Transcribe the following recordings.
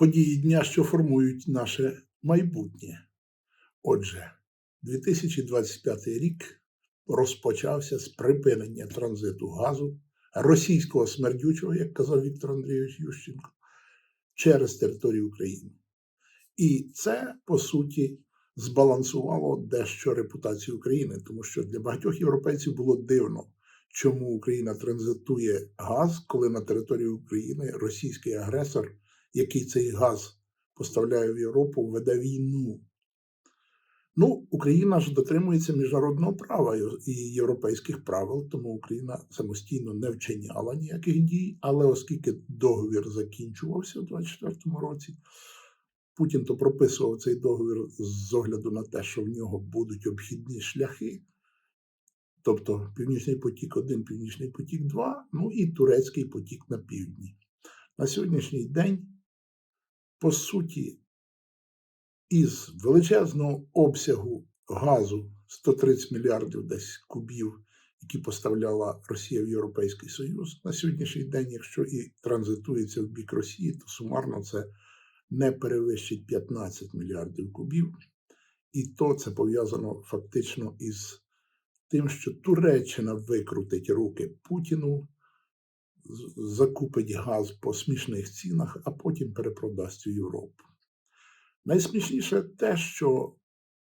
події дня, що формують наше майбутнє. Отже, 2025 рік розпочався з припинення транзиту газу російського смердючого, як казав Віктор Андрійович Ющенко, через територію України. І це, по суті, збалансувало дещо репутацію України, тому що для багатьох європейців було дивно, чому Україна транзитує газ, коли на території України російський агресор який цей газ поставляє в Європу, веде війну. Ну, Україна ж дотримується міжнародного права і європейських правил, тому Україна самостійно не вчиняла ніяких дій. Але оскільки договір закінчувався у 2024 році, Путін то прописував цей договір з огляду на те, що в нього будуть обхідні шляхи, тобто Північний потік 1, Північний потік 2, ну і турецький потік на півдні. На сьогоднішній день по суті, із величезного обсягу газу 130 мільярдів десь кубів, які поставляла Росія в Європейський Союз, на сьогоднішній день, якщо і транзитується в бік Росії, то сумарно це не перевищить 15 мільярдів кубів. І то це пов'язано фактично із тим, що Туреччина викрутить руки Путіну закупить газ по смішних цінах, а потім перепродасть у Європу. Найсмішніше те, що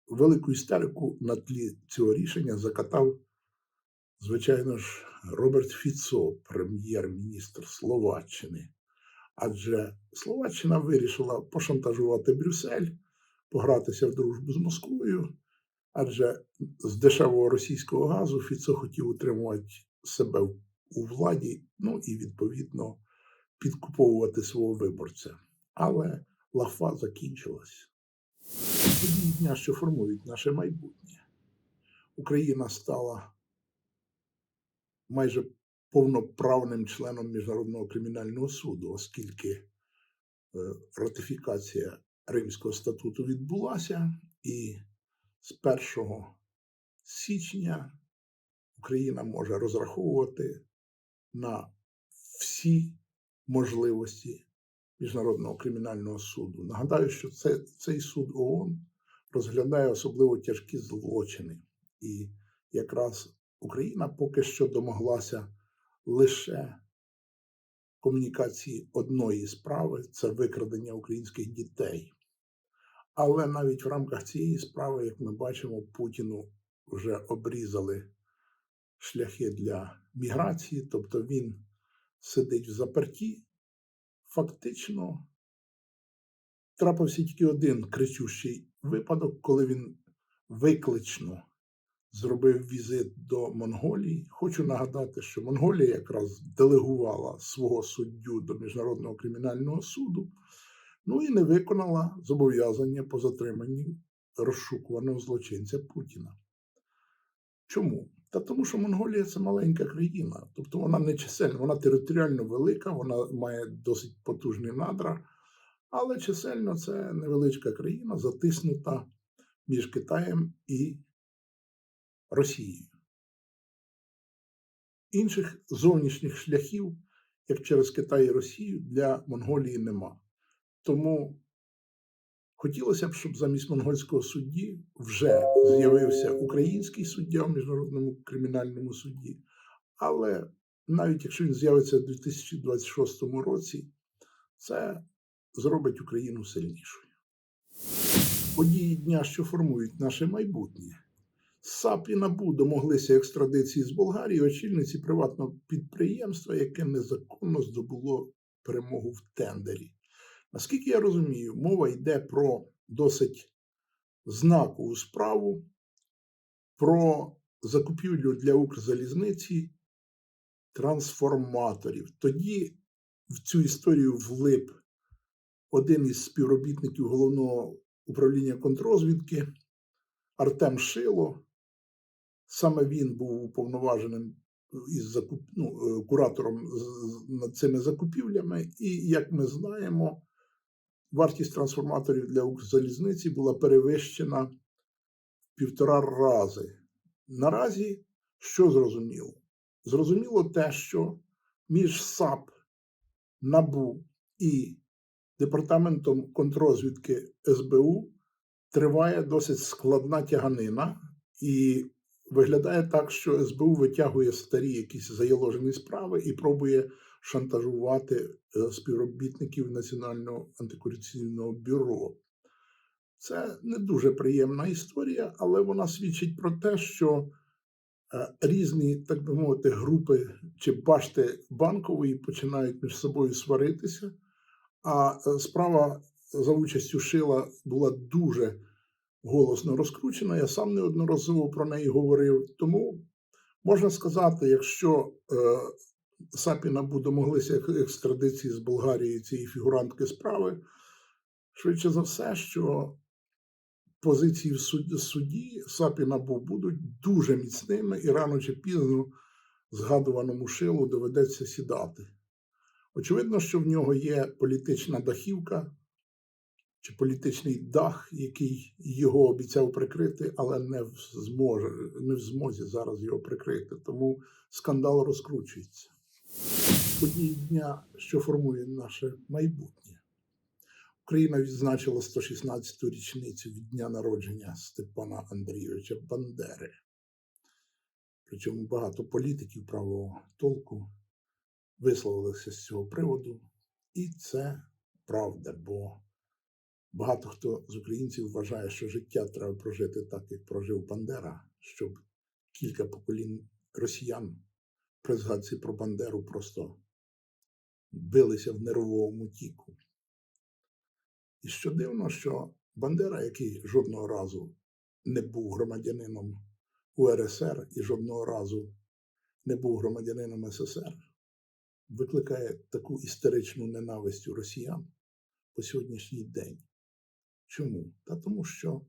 велику істерику на тлі цього рішення закатав, звичайно ж, Роберт Фіцо, прем'єр-міністр Словаччини. Адже Словаччина вирішила пошантажувати Брюссель, погратися в дружбу з Москвою, адже з дешевого російського газу Фіцо хотів утримувати себе у владі, ну і відповідно підкуповувати свого виборця. Але лафа закінчилась. Події дня, що формують наше майбутнє. Україна стала майже повноправним членом Міжнародного кримінального суду, оскільки е, ратифікація Римського статуту відбулася, і з 1 січня Україна може розраховувати на всі можливості Міжнародного кримінального суду. Нагадаю, що це, цей суд ООН розглядає особливо тяжкі злочини. І якраз Україна поки що домоглася лише комунікації одної справи це викрадення українських дітей. Але навіть в рамках цієї справи, як ми бачимо, Путіну вже обрізали шляхи для міграції, тобто він сидить в заперті, фактично трапився тільки один кричущий випадок, коли він виклично зробив візит до Монголії. Хочу нагадати, що Монголія якраз делегувала свого суддю до Міжнародного кримінального суду, ну і не виконала зобов'язання по затриманні розшукуваного злочинця Путіна. Чому? Та тому, що Монголія це маленька країна, тобто вона не чисельна, вона територіально велика, вона має досить потужні надра, але чисельно це невеличка країна, затиснута між Китаєм і Росією. Інших зовнішніх шляхів, як через Китай і Росію, для Монголії нема. Тому Хотілося б, щоб замість монгольського судді вже з'явився український суддя в міжнародному кримінальному суді. Але навіть якщо він з'явиться у 2026 році, це зробить Україну сильнішою. Події дня, що формують наше майбутнє. САП НАБУ домоглися екстрадиції з Болгарії очільниці приватного підприємства, яке незаконно здобуло перемогу в тендері. Наскільки я розумію, мова йде про досить знакову справу, про закупівлю для Укрзалізниці трансформаторів. Тоді в цю історію влип один із співробітників головного управління контрозвідки Артем Шило. Саме він був уповноваженим із закуп... ну, е, куратором над цими закупівлями, і, як ми знаємо, вартість трансформаторів для Укрзалізниці була перевищена в півтора рази. Наразі що зрозуміло? Зрозуміло те, що між САП, НАБУ і Департаментом контрозвідки СБУ триває досить складна тяганина, і виглядає так, що СБУ витягує старі якісь заяложені справи і пробує шантажувати е, співробітників Національного антикорупційного бюро. Це не дуже приємна історія, але вона свідчить про те, що е, різні, так би мовити, групи чи башти банкової починають між собою сваритися. А е, справа за участю Шила була дуже голосно розкручена. Я сам неодноразово про неї говорив. Тому можна сказати, якщо е, САП і НАБУ домоглися екстрадиції з Болгарії цієї фігурантки справи, швидше за все, що позиції в суд- суді САП і будуть дуже міцними, і рано чи пізно згадуваному шилу доведеться сідати. Очевидно, що в нього є політична дахівка чи політичний дах, який його обіцяв прикрити, але не в, зможе, не в змозі зараз його прикрити. Тому скандал розкручується. Події дня, що формує наше майбутнє. Україна відзначила 116-ту річницю від дня народження Степана Андрійовича Бандери. Причому багато політиків правого толку висловилися з цього приводу, і це правда, бо багато хто з українців вважає, що життя треба прожити так, як прожив Бандера, щоб кілька поколінь росіян при згадці про Бандеру просто билися в нервовому тіку. І що дивно, що Бандера, який жодного разу не був громадянином УРСР і жодного разу не був громадянином СССР, викликає таку істеричну ненависть у росіян по сьогоднішній день. Чому? Та тому, що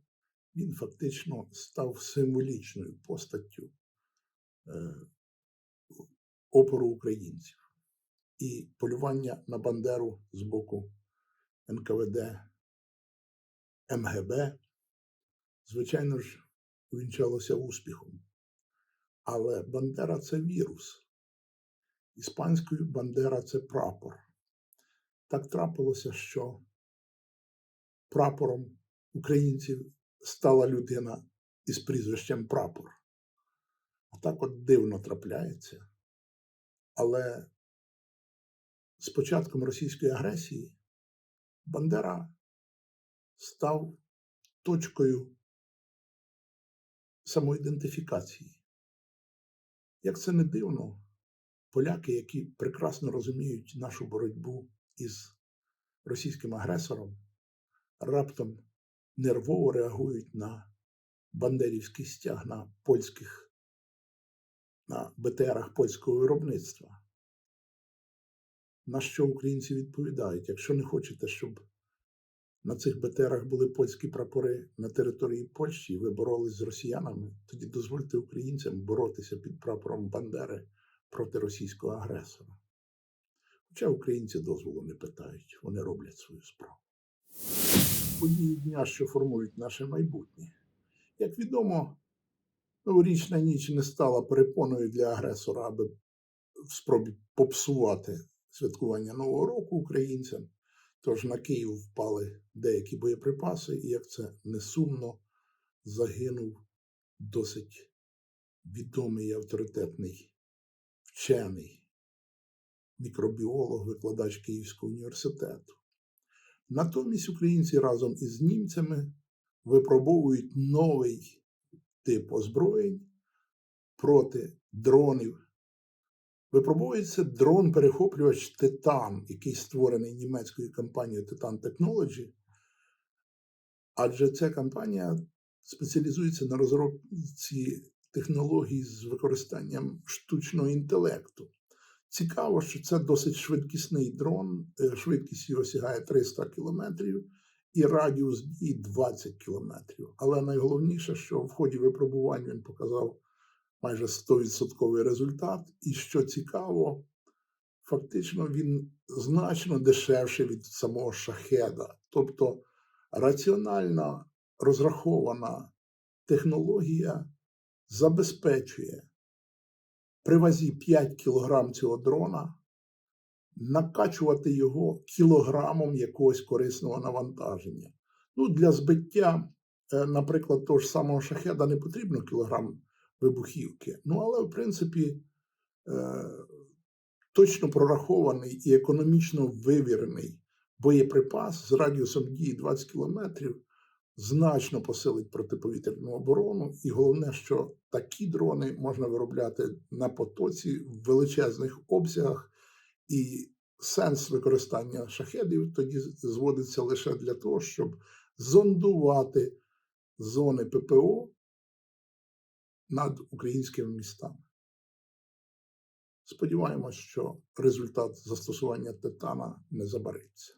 він фактично став символічною постаттю е, опору українців. І полювання на Бандеру з боку НКВД МГБ, звичайно ж, увінчалося успіхом. Але Бандера це вірус. Іспанською Бандера це прапор. Так трапилося, що прапором українців стала людина із прізвищем прапор. Отак от дивно трапляється. Але з початком російської агресії Бандера став точкою самоідентифікації. Як це не дивно, поляки, які прекрасно розуміють нашу боротьбу із російським агресором, раптом нервово реагують на бандерівський стяг на польських, на БТРах польського виробництва. На що українці відповідають, якщо не хочете, щоб на цих БТРах були польські прапори на території Польщі, і ви боролись з росіянами, тоді дозвольте українцям боротися під прапором Бандери проти російського агресора. Хоча українці дозволу не питають, вони роблять свою справу. Події дня, що формують наше майбутнє. Як відомо, новорічна ніч не стала перепоною для агресора, аби в спробі попсувати святкування Нового року українцям. Тож на Київ впали деякі боєприпаси, і як це не сумно, загинув досить відомий і авторитетний вчений мікробіолог, викладач Київського університету. Натомість українці разом із німцями випробовують новий тип озброєнь проти дронів. Випробовується дрон-перехоплювач Титан, який створений німецькою компанією Titan Technology. Адже ця компанія спеціалізується на розробці технологій з використанням штучного інтелекту. Цікаво, що це досить швидкісний дрон, е, швидкість його сягає 300 км і радіус дії 20 км. Але найголовніше, що в ході випробувань він показав майже 100% результат. І що цікаво, фактично він значно дешевший від самого шахеда. Тобто раціонально розрахована технологія забезпечує при вазі 5 кг цього дрона накачувати його кілограмом якогось корисного навантаження. Ну, для збиття, е, наприклад, того ж самого шахеда не потрібно кілограм вибухівки. Ну, але, в принципі, е, точно прорахований і економічно вивірений боєприпас з радіусом дії 20 кілометрів значно посилить протиповітряну оборону. І головне, що такі дрони можна виробляти на потоці в величезних обсягах, і сенс використання шахедів тоді зводиться лише для того, щоб зондувати зони ППО над українськими містами. Сподіваємось, що результат застосування титана не забариться.